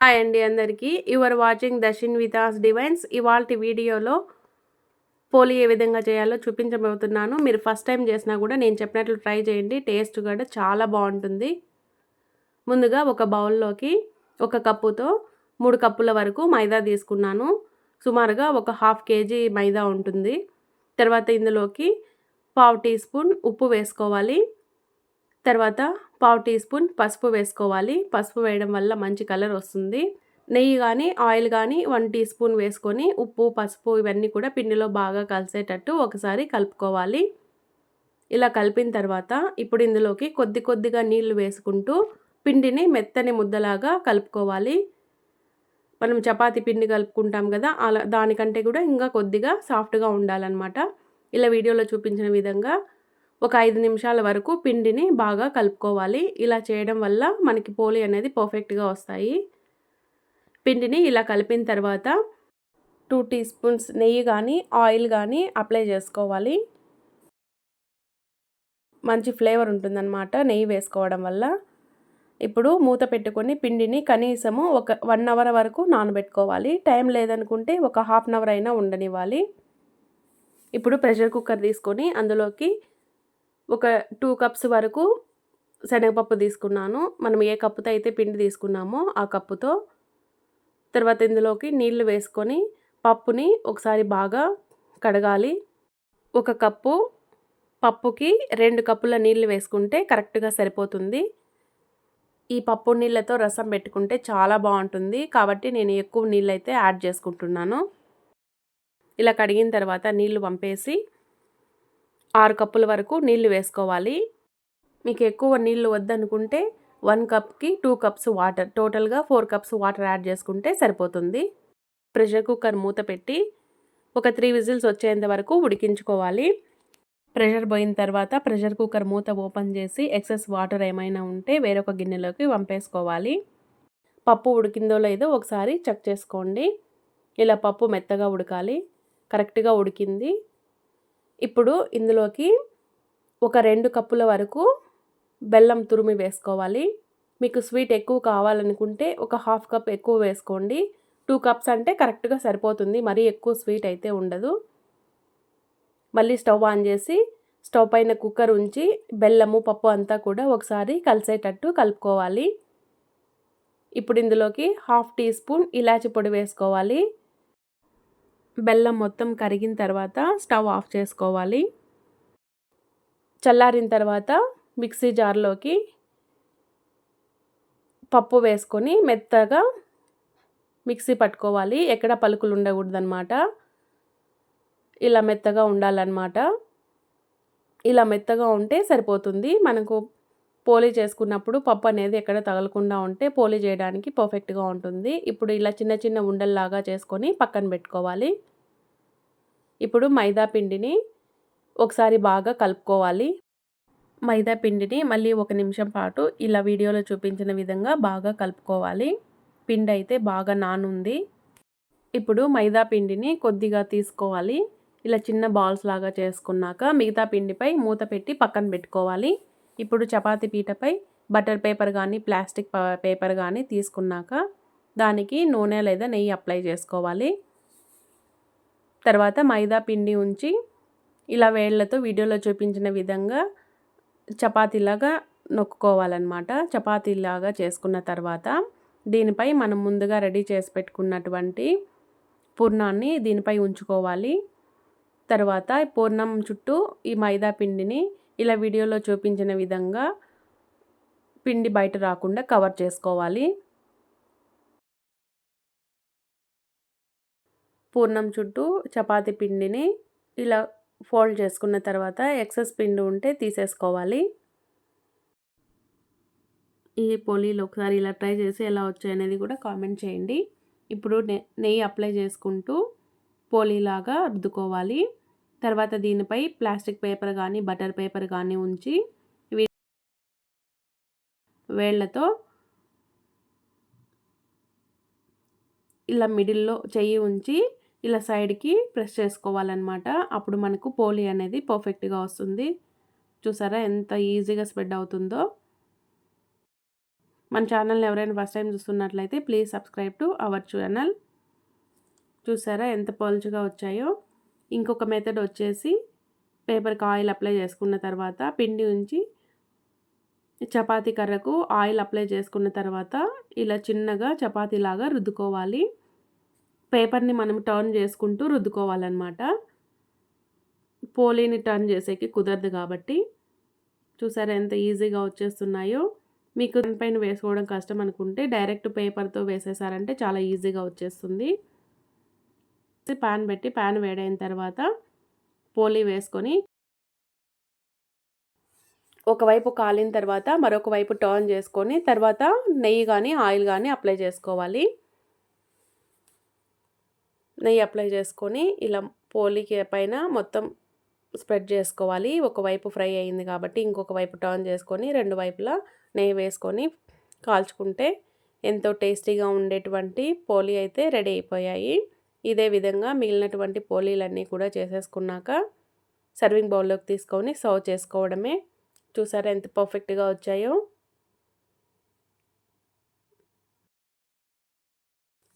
Hi అండి అందరికీ. Your watching దర్శిన్ వితాస్ డివైన్స్. ఇవాళ వీడియోలో పోలి ఏ విధంగా చేయాలో చూపించబోతున్నాను. మీరు ఫస్ట్ టైం చేసినా కూడా నేను చెప్పినట్లు ట్రై చేయండి. టేస్ట్ కూడా చాలా బాగుంటుంది. ముందుగా ఒక బౌల్లోకి ఒక కప్పుతో మూడు కప్పుల వరకు మైదా తీసుకున్నాను. సుమారుగా ఒక హాఫ్ కేజీ మైదా ఉంటుంది. తర్వాత ఇందులోకి పావు టీ స్పూన్ ఉప్పు వేసుకోవాలి. తర్వాత పావు టీ స్పూన్ పసుపు వేసుకోవాలి. పసుపు వేయడం వల్ల మంచి కలర్ వస్తుంది. నెయ్యి కానీ ఆయిల్ కానీ వన్ టీ స్పూన్ వేసుకొని ఉప్పు పసుపు ఇవన్నీ కూడా పిండిలో బాగా కలిసేటట్టు ఒకసారి కలుపుకోవాలి. ఇలా కలిపిన తర్వాత ఇప్పుడు ఇందులోకి కొద్ది కొద్దిగా నీళ్ళు వేసుకుంటూ పిండిని మెత్తని ముద్దలాగా కలుపుకోవాలి. మనం చపాతీ పిండి కలుపుకుంటాం కదా అలా దానికంటే కూడా ఇంకా కొద్దిగా సాఫ్ట్గా ఉండాలన్నమాట. ఇలా వీడియోలో చూపించిన విధంగా ఒక ఐదు నిమిషాల వరకు పిండిని బాగా కలుపుకోవాలి. ఇలా చేయడం వల్ల మనకి పోలి అనేది పర్ఫెక్ట్గా వస్తాయి. పిండిని ఇలా కలిపిన తర్వాత టూ టీ స్పూన్స్ నెయ్యి కానీ ఆయిల్ కానీ అప్లై చేసుకోవాలి. మంచి ఫ్లేవర్ ఉంటుందన్నమాట నెయ్యి వేసుకోవడం వల్ల. ఇప్పుడు మూత పెట్టుకొని పిండిని కనీసము ఒక వన్ అవర్ వరకు నానబెట్టుకోవాలి. టైం లేదనుకుంటే ఒక హాఫ్ అన్ అవర్ అయినా ఉండనివ్వాలి. ఇప్పుడు ప్రెషర్ కుక్కర్ తీసుకొని అందులోకి ఒక టూ కప్స్ వరకు శనగపప్పు తీసుకున్నాను. మనం ఏ కప్పుతో అయితే పిండి తీసుకున్నామో ఆ కప్పుతో. తర్వాత ఇందులోకి నీళ్ళు వేసుకొని పప్పుని ఒకసారి బాగా కడగాలి. ఒక కప్పు పప్పుకి రెండు కప్పుల నీళ్ళు వేసుకుంటే కరెక్ట్గా సరిపోతుంది. ఈ పప్పు నీళ్ళతో రసం పెట్టుకుంటే చాలా బాగుంటుంది. కాబట్టి నేను ఎక్కువ నీళ్ళు అయితే యాడ్ చేసుకుంటున్నాను. ఇలా కడిగిన తర్వాత నీళ్ళు పంపేసి ఆరు కప్పుల వరకు నీళ్ళు వేసుకోవాలి. మీకు ఎక్కువ నీళ్ళు వద్దనుకుంటే వన్ కప్కి టూ కప్స్ వాటర్ టోటల్గా ఫోర్ కప్స్ వాటర్ యాడ్ చేసుకుంటే సరిపోతుంది. ప్రెషర్ కుక్కర్ మూత పెట్టి ఒక త్రీ విజిల్స్ వచ్చేంత వరకు ఉడికించుకోవాలి. ప్రెషర్ పోయిన తర్వాత ప్రెషర్ కుక్కర్ మూత ఓపెన్ చేసి ఎక్సెస్ వాటర్ ఏమైనా ఉంటే వేరొక గిన్నెలోకి వంపేసుకోవాలి. పప్పు ఉడికిందో లేదో ఒకసారి చెక్ చేసుకోండి. ఇలా పప్పు మెత్తగా ఉడకాలి. కరెక్ట్గా ఉడికింది. ఇప్పుడు ఇందులోకి ఒక రెండు కప్పుల వరకు బెల్లం తురిమి వేసుకోవాలి. మీకు స్వీట్ ఎక్కువ కావాలనుకుంటే ఒక హాఫ్ కప్ ఎక్కువ వేసుకోండి. టూ కప్స్ అంటే కరెక్ట్గా సరిపోతుంది. మరీ ఎక్కువ స్వీట్ అయితే ఉండదు. మళ్ళీ స్టవ్ ఆన్ చేసి స్టవ్ పైన కుక్కర్ ఉంచి బెల్లము పప్పు అంతా కూడా ఒకసారి కలిసేటట్టు కలుపుకోవాలి. ఇప్పుడు ఇందులోకి హాఫ్ టీ స్పూన్ ఇలాచి పొడి వేసుకోవాలి. బెల్లం మొత్తం కరిగిన తర్వాత స్టవ్ ఆఫ్ చేసుకోవాలి. చల్లారిన తర్వాత మిక్సీ జార్లోకి పప్పు వేసుకొని మెత్తగా మిక్సీ పట్టుకోవాలి. ఎక్కడ పలుకులు ఉండకూడదనమాట ఇలా మెత్తగా ఉండాలన్నమాట. ఇలా మెత్తగా ఉంటే సరిపోతుంది. మనకు పోలీ చేసుకున్నప్పుడు పప్పు అనేది ఎక్కడ తగలకుండా ఉంటే పోలీ చేయడానికి పర్ఫెక్ట్గా ఉంటుంది. ఇప్పుడు ఇలా చిన్న చిన్న ఉండల్లాగా చేసుకొని పక్కన పెట్టుకోవాలి. ఇప్పుడు మైదా పిండిని ఒకసారి బాగా కలుపుకోవాలి. మైదా పిండిని మళ్ళీ ఒక నిమిషం పాటు ఇలా వీడియోలో చూపించిన విధంగా బాగా కలుపుకోవాలి. పిండి అయితే బాగా నానుంది. ఇప్పుడు మైదా పిండిని కొద్దిగా తీసుకోవాలి. ఇలా చిన్న బాల్స్ లాగా చేసుకున్నాక మిగతా పిండిపై మూత పెట్టి పక్కన పెట్టుకోవాలి. ఇప్పుడు చపాతీ పీటపై బటర్ పేపర్ కానీ ప్లాస్టిక్ పేపర్ కానీ తీసుకున్నాక దానికి నూనె లేదా నెయ్యి అప్లై చేసుకోవాలి. తర్వాత మైదా పిండి ఉంచి ఇలా వేళ్ళతో వీడియోలో చూపించిన విధంగా చపాతీలాగా నొక్కుకోవాలన్నమాట. చపాతీలాగా చేసుకున్న తర్వాత దీనిపై మనం ముందుగా రెడీ చేసి పెట్టుకున్నటువంటి పూర్ణాన్ని దీనిపై ఉంచుకోవాలి. తర్వాత పూర్ణం చుట్టూ ఈ మైదా పిండిని ఇలా వీడియోలో చూపించిన విధంగా పిండి బయట రాకుండా కవర్ చేసుకోవాలి. పూర్ణం చుట్టూ చపాతీ పిండిని ఇలా ఫోల్డ్ చేసుకున్న తర్వాత ఎక్సెస్ పిండి ఉంటే తీసేసుకోవాలి. ఈ పోలీలు ఒకసారి ఇలా ట్రై చేసి ఎలా వచ్చాయనేది కూడా కామెంట్ చేయండి. ఇప్పుడు నెయ్యి అప్లై చేసుకుంటూ పోలీలాగా రుద్దుకోవాలి. తర్వాత దీనిపై ప్లాస్టిక్ పేపర్ కానీ బటర్ పేపర్ కానీ ఉంచి వేళ్ళతో ఇలా మిడిల్లో చెయ్యి ఉంచి ఇలా సైడ్కి ప్రెస్ చేసుకోవాలన్నమాట. అప్పుడు మనకు పోలి అనేది పర్ఫెక్ట్గా వస్తుంది. చూసారా ఎంత ఈజీగా స్ప్రెడ్ అవుతుందో. మన ఛానల్ని ఎవరైనా ఫస్ట్ టైం చూస్తున్నట్లయితే please subscribe to our channel. చూసారా ఎంత పలుచుగా వచ్చాయో. ఇంకొక మెథడ్ వచ్చేసి పేపర్కి ఆయిల్ అప్లై చేసుకున్న తర్వాత పిండి ఉంచి చపాతీ కర్రకు ఆయిల్ అప్లై చేసుకున్న తర్వాత ఇలా చిన్నగా చపాతీలాగా రుద్దుకోవాలి. పేపర్ని మనం టర్న్ చేసుకుంటూ రుద్దుకోవాలన్నమాట. పోలీని టర్న్ చేసేకి కుదరదు కాబట్టి. చూసారా ఎంత ఈజీగా వచ్చేస్తున్నాయో. మీకు పైన వేసుకోవడం కష్టం అనుకుంటే డైరెక్ట్ పేపర్తో వేసేసారంటే చాలా ఈజీగా వచ్చేస్తుంది. పాన్ పెట్టి ప్యాన్ వేడైన తర్వాత పోలి వేసుకొని ఒకవైపు కాలిన తర్వాత మరొక వైపు టర్న్ చేసుకొని తర్వాత నెయ్యి కానీ ఆయిల్ కానీ అప్లై చేసుకోవాలి. నెయ్యి అప్లై చేసుకొని ఇలా పోలికి పైన మొత్తం స్ప్రెడ్ చేసుకోవాలి. ఒకవైపు ఫ్రై అయింది కాబట్టి ఇంకొక వైపు టర్న్ చేసుకొని రెండు వైపులా నెయ్యి వేసుకొని కాల్చుకుంటే ఎంతో టేస్టీగా ఉండేటువంటి పోలి అయితే రెడీ అయిపోయాయి. ఇదే విధంగా మిగిలినటువంటి పోలీలన్నీ కూడా చేసేసుకున్నాక సర్వింగ్ బౌల్లోకి తీసుకొని సర్వ్ చేసుకోవడమే. చూసారా ఎంత పర్ఫెక్ట్గా వచ్చాయో.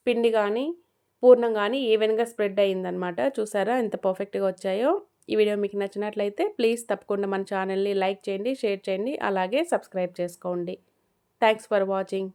పిండి కానీ పూర్ణం కానీ ఈవెన్గా స్ప్రెడ్ అయ్యిందనమాట చూసారా ఎంత పర్ఫెక్ట్గా వచ్చాయో. ఈ వీడియో మీకు నచ్చినట్లయితే ప్లీజ్ తప్పకుండా మన ఛానల్ని లైక్ చేయండి షేర్ చేయండి అలాగే సబ్స్క్రైబ్ చేసుకోండి. Thanks for watching.